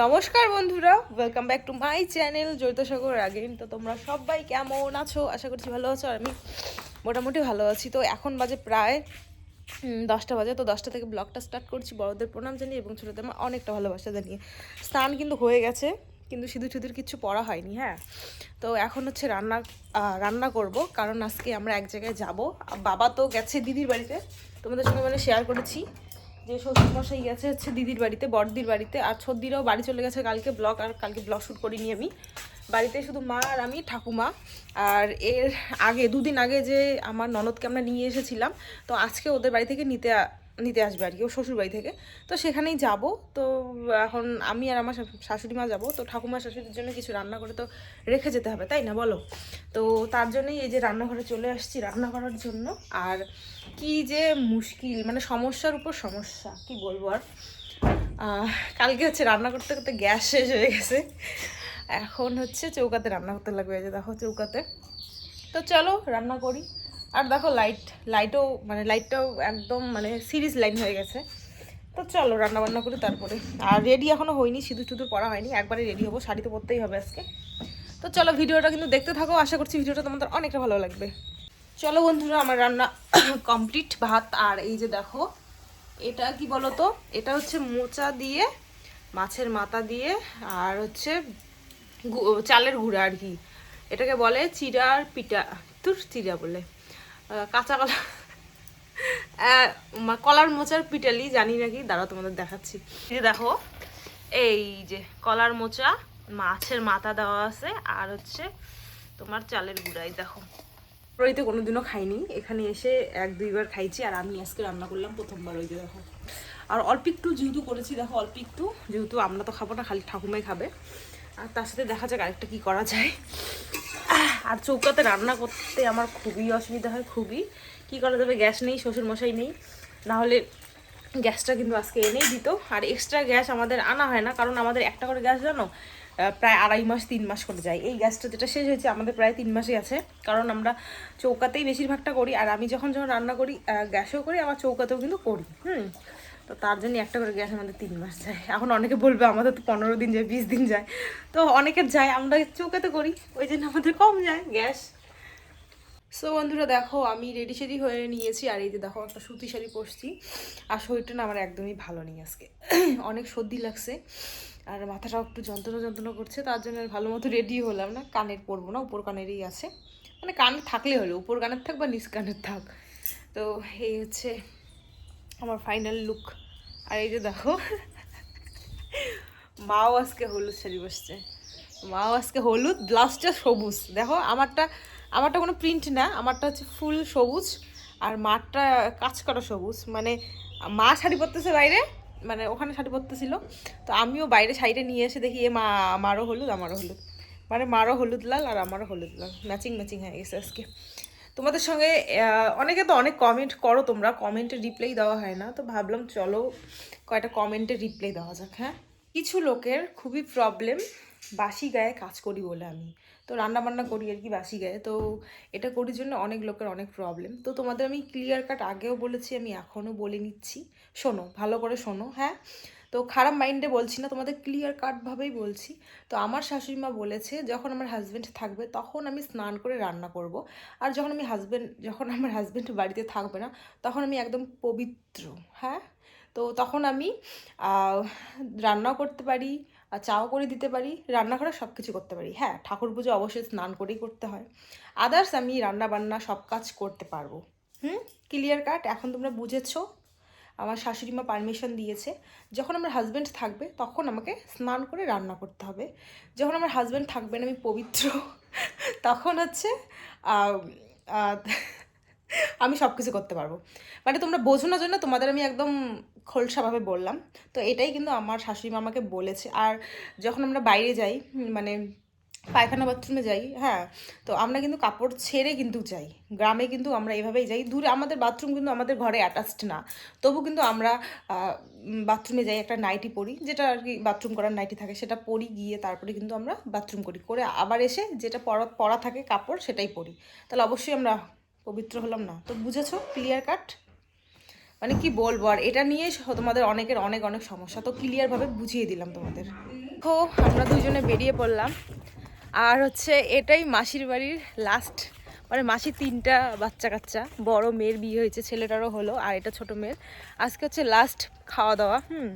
নমস্কার বন্ধুরা welcome back to my channel জৈত Sagar again তো তোমরা সবাই কেমন আছো? আশা করছি ভালো আছো আর আমি মোটামুটি ভালো আছি। তো এখন বাজে প্রায় দশটা বাজে। তো দশটা থেকে ব্লগটা স্টার্ট করছি বড়দের প্রণাম জানিয়ে এবং ছোটোদের আমার অনেকটা ভালোবাসা জানিয়ে। স্নান কিন্তু হয়ে গেছে, কিন্তু সিঁদুর সিঁদুর কিচ্ছু পড়া হয়নি হ্যাঁ? তো এখন হচ্ছে রান্না রান্না করব, কারণ আজকে আমরা এক জায়গায় যাব। বাবা তো গেছে দিদির বাড়িতে। তোমাদের সঙ্গে মানে শেয়ার করেছি। যে শ্বশুরমশাই গেছে, হচ্ছে দিদির বাড়িতে, বড়দির বাড়িতে, আর ছদ্দিরাও বাড়ি চলে গেছে কালকে ব্লগ, আর কালকে ব্লগ শ্যুট করিনি আমি। বাড়িতে শুধু মা আর আমি, ঠাকুমা। আর এর আগে, দুদিন আগে যে আমার ননদকে আমরা নিয়ে এসেছিলাম, তো আজকে ওদের বাড়ি থেকে নিতে নিতে আসবে আর কি ও শ্বশুর বাড়ি থেকে। তো সেখানেই যাব। তো এখন আমি আর আমার শাশুড়ি মা যাব। তো ঠাকুমা শাশুড়ির জন্য কিছু রান্না করে তো রেখে যেতে হবে, তাই না বলো? তো তার জন্যই এই যে রান্নাঘরে চলে আসছি রান্না করার জন্য। আর কি যে মুশকিল মানে সমস্যার উপর সমস্যা, কি বলব আর? কালকে হচ্ছে রান্না করতে করতে গ্যাস শেষ হয়ে গেছে। এখন হচ্ছে চৌকাতে রান্না করতে লাগবে যে দেখো চৌকাতে। তো চলো রান্না করি। আর দেখো লাইট লাইটও মানে লাইটটাও একদম মানে সিরিজ লাইন হয়ে গেছে। তো চলো রান্না বান্না করি তারপরে। আর রেডি এখনও হয়নি, সিঁদুর টুদুর পরা হয়নি, একবারে রেডি হব, শাড়ি তো পরতেই হবে আজকে। তো চলো ভিডিওটা কিন্তু দেখতে থাকো, আশা করছি ভিডিওটা তোমাদের অনেকটা ভালো লাগবে। চলো বন্ধুরা, আমার রান্না কমপ্লিট ভাত আর এই যে দেখো, এটা কি বলো তো এটা হচ্ছে মোচা দিয়ে, মাছের মাথা দিয়ে, আর হচ্ছে চালের গুঁড়া আর কি। এটাকে বলে চিড়ার পিঠা, তুর চিড়া বলে। কাঁচা কলা কলার মোচার পিটালি, জানি নাকি দাঁড়াও, তোমাদের দেখাচ্ছি। দেখো, এই যে কলার মোচা, মাছের মাথা দেওয়া আছে, আর হচ্ছে তোমার চালের গুঁড়াই, দেখো। বাড়িতে কোনোদিনও খাইনি। এখানে এসে এক, দুইবার খাইছি, আর আমি আজকে রান্না করলাম প্রথমবার, ওই দেখো। আর অল্প একটু যেহেতু করেছি, দেখো, অল্প একটু, যেহেতু আমরা তো খাব না, খালি ঠাকুমাই খাবে। আর তার সাথে দেখা যাক আরেকটা কি করা যায়। আর চৌকাতে রান্না করতে আমার খুবই অসুবিধা হয়, খুবই। কি করা যাবে? গ্যাস নেই শ্বশুর মশাই নেই। না হলে গ্যাসটা কিন্তু আজকে এনেই দিত। আর এক্সট্রা গ্যাস আমাদের আনা হয় না, কারণ আমাদের একটা করে গ্যাস জানো? প্রায় আড়াই মাস, তিন মাস করে যায়। এই গ্যাসটা যেটা শেষ হয়েছে, আমাদের প্রায় তিন মাসই আছে। কারণ আমরা চৌকাতেই বেশিরভাগটা করি। আর আমি যখন যখন রান্না করি গ্যাসেও করি আমার চৌকাতেও কিন্তু করি। হুম? তো তার জন্য একটা করে গ্যাস আমাদের তিন মাস যায়। এখন অনেকে বলবে, আমাদের তো পনেরো দিন যায়, বিশ দিন যায়। তো অনেকের যায়, আমরা চৌকাতে করি, ওই জন্য আমাদের কম যায় গ্যাস। সো বন্ধুরা, দেখো, আমি রেডি সেডি হয়ে নিয়েছি, আর এই যে দেখো, একটা সুতি শাড়ি পরছি। আর শরীরটা না আমার একদমই ভালো নেই আজকে। অনেক সর্দি লাগছে, আর মাথাটাও একটু যন্ত্রণা যন্ত্রণা করছে, তার জন্য ভালো মতো রেডি হলাম না। কানের পরবো না, উপর কানেরই আছে। মানে কানে থাকলে হলো, উপর কানের থাক বা নিচ কানের থাক। তো এই হচ্ছে আমার ফাইনাল লুক আর এই যে দেখো, মাও আজকে হলুদ শাড়ি বসছে। মাও আজকে হলুদ ব্লাউজটা সবুজ। দেখো, আমারটা আমারটা কোনো প্রিন্ট না, আমারটা হচ্ছে ফুল সবুজ। আর মারটা কাজ করা সবুজ। মানে মা শাড়ি পরতেছে বাইরে মানে ওখানে শাড়ি পরতেছিল। তো আমিও বাইরে শাড়িটা নিয়ে এসে দেখি, এ মা, আমারও হলুদ আমারও হলুদ। মানে মারও হলুদ লাল আর আমারও হলুদ লাল। ম্যাচিং ম্যাচিং হয়ে গেছে আজকে। তোমাদের সঙ্গে অনেকে তো অনেক কমেন্ট করো তোমরা কমেন্টে রিপ্লাই দেওয়া হয় না, তো ভাবলাম চলো কয়টা কমেন্টে রিপ্লাই দেওয়া যাক হ্যাঁ? কিছু লোকের খুবই প্রবলেম বাসি গায়ে কাজ করি বলে আমি। তো রান্না বান্না করি আর কি বাসি গায়ে, তো এটা করির জন্য অনেক লোকের অনেক প্রবলেম তো তোমাদের আমি ক্লিয়ার কাট আগেও বলেছি, আমি এখনও বলে নিচ্ছি। শোনো, ভালো করে শোনো হ্যাঁ? তো খারাপ মাইন্ডে বলছি না, তোমাদের ক্লিয়ার কাটভাবেই বলছি। তো আমার শাশুড়ি মা বলেছে, যখন আমার হাজব্যান্ড থাকবে, তখন আমি স্নান করে রান্না করব। আর যখন আমি হাজব্যান্ড যখন আমার হাজব্যান্ড বাড়িতে থাকবে না, তখন আমি একদম পবিত্র হ্যাঁ? তো তখন আমি রান্নাও করতে পারি, আর চাও করে দিতে পারি, রান্নাঘরে সব কিছু করতে পারি হ্যাঁ? ঠাকুর পুজো অবশ্যই স্নান করেই করতে হয়। আদার্স আমি রান্না বান্না সব কাজ করতে পারব। হুম? ক্লিয়ার কাট এখন তোমরা বুঝেছ? আমার শাশুড়ি মা পারমিশন দিয়েছে, যখন আমার হাজব্যান্ড থাকবে, তখন আমাকে স্নান করে রান্না করতে হবে। যখন আমার হাজব্যান্ড থাকবে না আমি পবিত্র, তখন হচ্ছে আমি সব কিছু করতে পারব। মানে তোমরা বোঝো না জন্য তোমাদের আমি একদম খোলসাভাবে বললাম। তো এটাই কিন্তু আমার শাশুড়ি মা আমাকে বলেছে। আর যখন আমরা বাইরে যাই মানে পায়খানা বাথরুমে যাই হ্যাঁ। তো আমরা কিন্তু কাপড় ছেড়ে কিন্তু যাই। গ্রামে কিন্তু আমরা এভাবেই যাই। দূরে আমাদের বাথরুম কিন্তু আমাদের ঘরে অ্যাটাচড না। তবু কিন্তু আমরা বাথরুমে যাই একটা নাইটি পরি যেটা আর কি বাথরুম করার নাইটি থাকে, সেটা পরি গিয়ে তারপরে কিন্তু আমরা বাথরুম করি। করে আবার এসে যেটা পরা পরা থাকে কাপড়, সেটাই পরি তাহলে অবশ্যই আমরা পবিত্র হলাম না। তো বুঝেছ? ক্লিয়ার কাট মানে কি বলব? আর এটা নিয়ে তোমাদের অনেকের অনেক অনেক সমস্যা। তো ক্লিয়ারভাবে বুঝিয়ে দিলাম তোমাদের। তো আমরা দুজনে বেরিয়ে পড়লাম। আর হচ্ছে এটাই মাসির বাড়ির লাস্ট মানে মাসির তিনটা বাচ্চা কাচ্চা, বড় মেয়ের বিয়ে হয়েছে, ছেলেটারও হলো, আর এটা ছোট মেয়ের। আজকে হচ্ছে লাস্ট খাওয়া দাওয়া, হুম।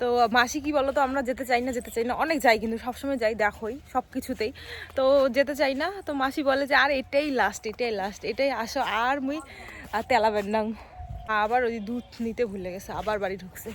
তো মাসি কি বলো তো আমরা যেতে চাই না, যেতে চাই না, অনেক যাই কিন্তু সবসময় যাই, দেখোই সব কিছুতেই তো যেতে চাই না, তো মাসি বলে যে, আর এটাই লাস্ট এটাই লাস্ট এটাই আসো, আর মুই তেলাবেন না আবার ওই দুধ নিতে ভুলে গেছে, আবার বাড়ি ঢুকছে।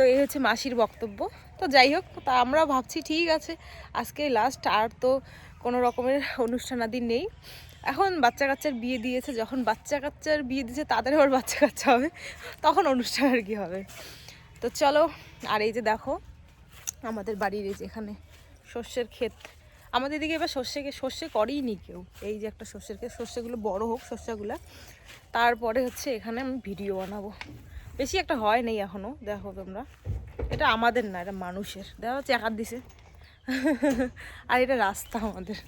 তো এই হচ্ছে মাসির বক্তব্য। তো যাই হোক, তা আমরা ভাবছি ঠিক আছে, আজকে লাস্ট আর তো কোনো রকমের অনুষ্ঠানাদি নেই। এখন বাচ্চা কাচ্চার বিয়ে দিয়েছে, যখন বাচ্চা কাচ্চার বিয়ে দিয়েছে, তাদের আবার বাচ্চা কাচ্চা হবে, তখন অনুষ্ঠান আর কি হবে। তো চলো, আর এই যে দেখো, আমাদের বাড়ির এই যে এখানে শস্যের ক্ষেত। আমাদের দিকে এবার শস্যকে শস্যে করেই নি কেউ। এই যে একটা শস্যের ক্ষেত শস্যগুলো বড় হোক শস্যগুলো তারপরে হচ্ছে এখানে আমি ভিডিও বানাবো। বেশি একটা হয় নেই এখনও দেখো তোমরা এটা আমাদের না এটা মানুষের। দেখো চেকার দিছে। আর এটা রাস্তা আমাদের।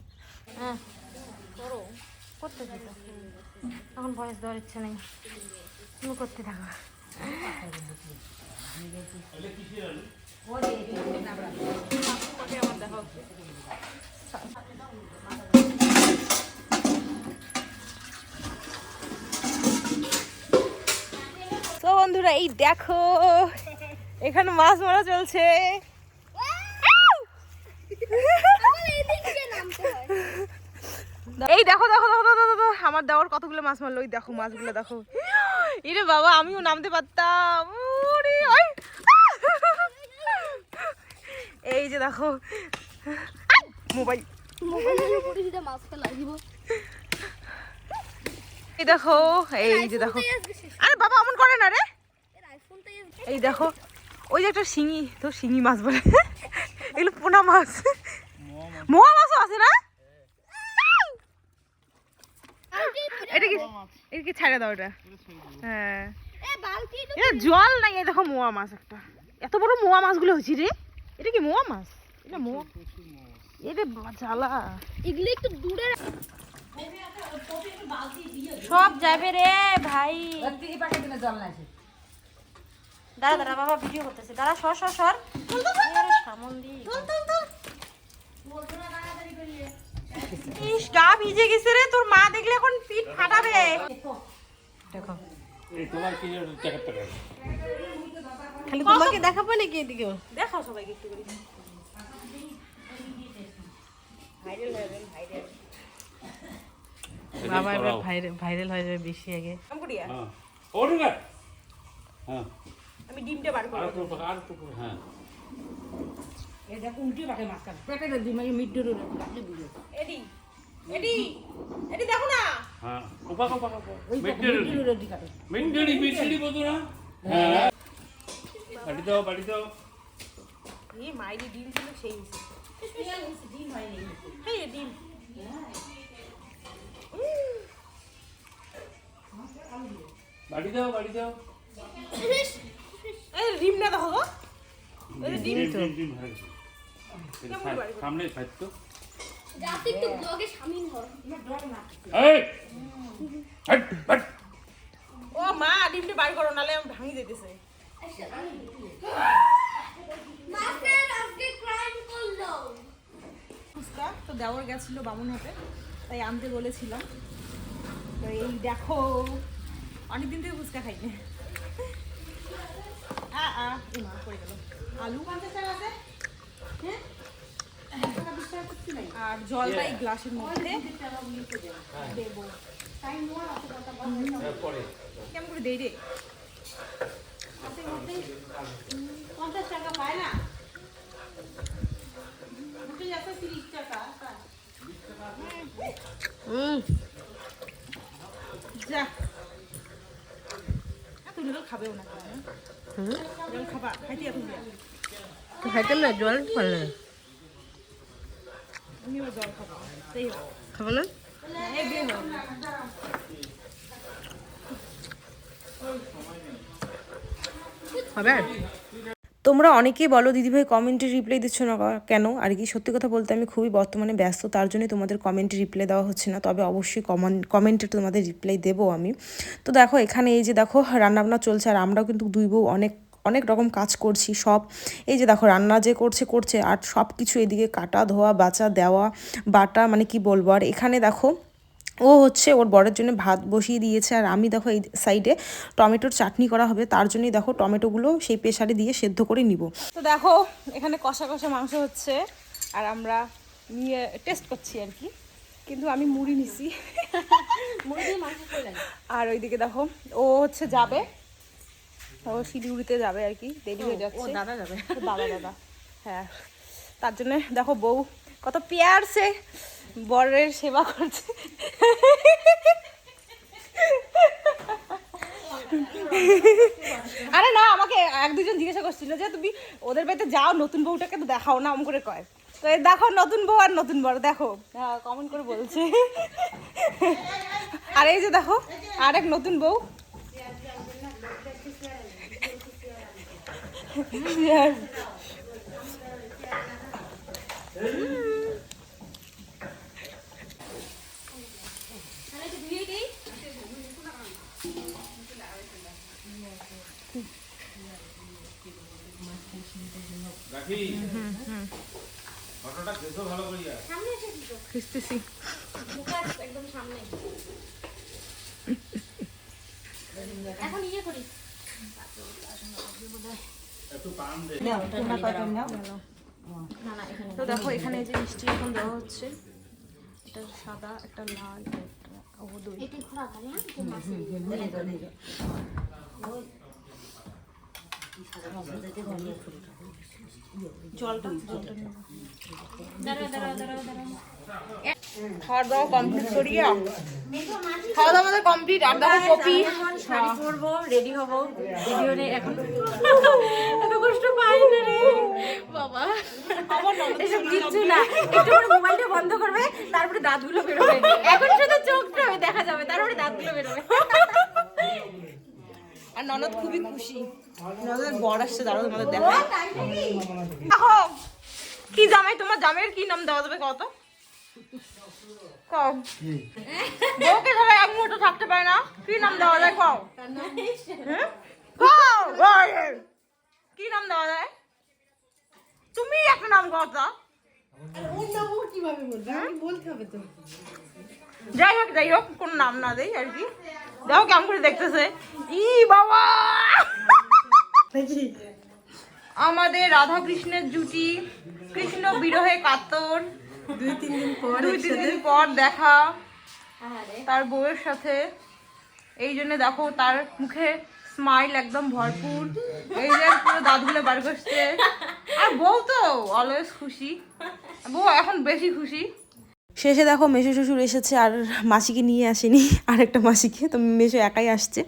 হ্যাঁ করতে এখন বয়স দেওয়ার ইচ্ছে নেই। তুমি করতে থাকো। তো বন্ধুরা এই দেখো এখানে মাছ মারা চলছে। এই দেখো দেখো দেখো দেখো দেখো, আমার দেওয়ার কতগুলো মাছ মারলো ওই দেখো মাছগুলো দেখো। ইরে বাবা আমিও নামতে পারতাম। এই যে দেখো মোবাইল। এই দেখো এই যে দেখো। আরে বাবা অমন করে না রে। এই দেখো ওই যে একটা শিঙি তো শিঙি মাছ বলে। এগুলো পোনা মাছ। মোয়া মাছও আছে না? এটা কি এটা কি ছাড়া দাও এটা? হ্যাঁ। জল নাই এই দেখো মোয়া মাছ একটা। এত বড় মোয়া মাছগুলো হয়েছে রে। এটা কি মোয়া মাছ? এটা মোয়া এটা জ্বালা। এগুলো একটু দূরে সব যাবে রে ভাই। দাঁড়া দাঁড়া বাবা ভিডিও করতেছে। দাঁড়া সর সর সর। সামন দি ইস গা ভিজে গেছে রে তোর মা দেখলে এখন পিঠ ফাটাবে। দেখো। এই তোমার কি টাকা টাকা খালি তোমাকে দেখাবো নাকি এদিকে দেখাও সবাইকে একটু করে। বাবা এবার ভাইরাল হয়ে যাবে বেশি আগে। কাম করিয়া হ্যাঁ। ওরে না হ্যাঁ। আমি ডিমটা বার আর করব তো আর তো হ্যাঁ। এডি এডি এডি দেখো না। হ্যাঁ উপা উপা উপা মিডডি মিডডি মিডডি বলতো না? হ্যাঁ। বাড়ি দাও বাড়ি দাও। এই মাইরি ডিম ছিল সেই ডিম হয়নি হ্যাঁ ডিম। বাড়ি দাও বাড়ি দাও। এই ডিম না দেখো গো। ডিম। ডিম সামনে এই! হাট হাট ও মা ডিমটা বার করো নালে আমি ভাঙি যেতেছে। ফুচকা তো দেওয়ার গেছিল বামুনহাটে তাই আনতে বলেছিলাম। তো এই দেখো অনেকদিন থেকে ফুচকা খাইনি আ আ এই মা পড়ে গেল আলু পঞ্চাশ আছে? হ্যাঁ? আর জলটা এই গ্লাসের মধ্যে দেবো। কেমন করে দেই রে? পঞ্চাশ টাকা পায় না? তিরিশ টাকা যা। তুমি তো খাবেও না। খাইতে না জল খাবা হোক খাব না হবে তোমরা অনেকেই বলো, দিদিভাই কমেন্টে রিপ্লাই দিচ্ছ না কেন? আর কি, সত্যি কথা বলতে আমি খুবই বর্তমানে ব্যস্ত, তার জন্যই তোমাদের কমেন্টে রিপ্লাই দেওয়া হচ্ছে না। তবে অবশ্যই কমেন্ট কমেন্টে তোমাদের রিপ্লাই দেবো আমি। তো দেখো, এখানে এই যে দেখো, রান্নাবান্না চলছে, আর আমরাও কিন্তু দুই বউ অনেক অনেক রকম কাজ করছি সব। এই যে দেখো, রান্না যে করছে করছে, আর সব কিছু এদিকে কাটা, ধোয়া বাচা দেওয়া, বাটা মানে কি বলব? আর এখানে দেখো ও হচ্ছে ওর বরের জন্য ভাত বসিয়ে দিয়েছে আর আমি দেখো এই সাইডে টমেটোর চাটনি করা হবে তার জন্যই দেখো টমেটোগুলো সেই প্রেশারে দিয়ে সেদ্ধ করে নিব। তো দেখো এখানে কষা কষা মাংস হচ্ছে আর আমরা নিয়ে টেস্ট করছি আর কি। কিন্তু আমি মুড়ি নিছি। আর ওইদিকে দেখো ও হচ্ছে যাবে। ও শিলিগুড়িতে যাবে আর কি দেরি হয়ে যাচ্ছে। দাদা যাবে। দাদা দাদা। হ্যাঁ তার জন্য দেখো বউ কত পেয়ার সে। বরের সেবা করছে। আরে না আমাকে এক দুজন জিজ্ঞাসা করছিল যে তুমি ওদের বাড়িতে যাও নতুন বউটাকে তো দেখাও না অম করে কয়। তো এই দেখো নতুন বউ আর নতুন বর দেখো। হ্যাঁ কমেন্ট করে বলছে। আর এই যে দেখো আর এক নতুন বউ। Yes. খুঁজতেছি একদম সামনে এখন ইয়ে করি একটু পান দে তো দেখো এখানে যে মিষ্টি এখন দেওয়া হচ্ছে একটা সাদা একটা লাল একটা ও দই এটি খাওয়া দাওয়া কমপ্লিট করিয়া? খাওয়া দাওয়া আমাদের কমপ্লিট আর দেখো কপি। শাড়ি পরবো রেডি হব। ভিডিও রে এখন এত কষ্ট পাই না রে। বাবা। এসব কিচ্ছু না। একটু পরে মোবাইলটা বন্ধ করবে তারপরে দাঁতগুলো বেরোবে। এখন শুধু চোখটা দেখা যাবে তারপরে দাঁতগুলো বেরোবে। আর ননদ খুবই খুশি। বর আসছে দাঁড়াও তোমাদের দেখো দেখো কি জামাই তোমার জামাইয়ের কি নাম দেওয়া যাবে কত কও। বউকে ধরে এক মুহূর্ত থাকতে পারে না। কি নাম দেওয়া যায় কও? হ্যাঁ? কি নাম দেওয়া যায়? তুমি একটা নাম যাই হোক যাই হোক কোনো নাম না দেই আর কি। দেখো কেমন করে দেখতেছে। ই বাবা! আমাদের রাধা কৃষ্ণের জুটি কৃষ্ণ বিরহে কাতর। দুই তিন দিন পর দুই তিন দিন পর দেখা। তার বউয়ের সাথে। এই জন্য দেখো তার মুখে স্মাইল একদম ভরপুর। এই যে পুরো দাঁতগুলো বার করছে। আর বউ তো অলওয়েজ খুশি। বউ এখন বেশি খুশি। শেষে দেখো মেশো শ্বশুর এসেছে আর মাসিকে নিয়ে আসেনি আর একটা মাসিকে। তো মেশো একাই আসছে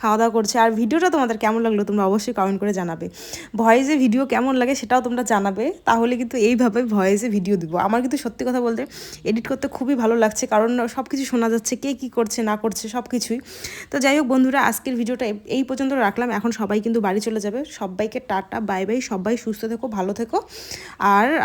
খাওয়া দাওয়া করছে। আর ভিডিওটা তোমাদের কেমন লাগল তোমরা অবশ্যই কমেন্ট করে জানাবে। ভয়েসে ভিডিও কেমন লাগে সেটাও তোমরা জানাবে, তাহলে কিন্তু এইভাবে ভয়েসে ভিডিও দিব। আমার কিন্তু সত্যি কথা বলতে এডিট করতে খুবই ভালো লাগছে, কারণ সব কিছু শোনা যাচ্ছে, কে কী করছে, না করছে সব কিছুই তো যাই হোক বন্ধুরা, আজকের ভিডিওটা এই- পর্যন্ত রাখলাম। এখন সবাই কিন্তু বাড়ি চলে যাবে। সবাইকে টাটা, বাই বাই, সবাই সুস্থ থেকো, ভালো থেকো। আর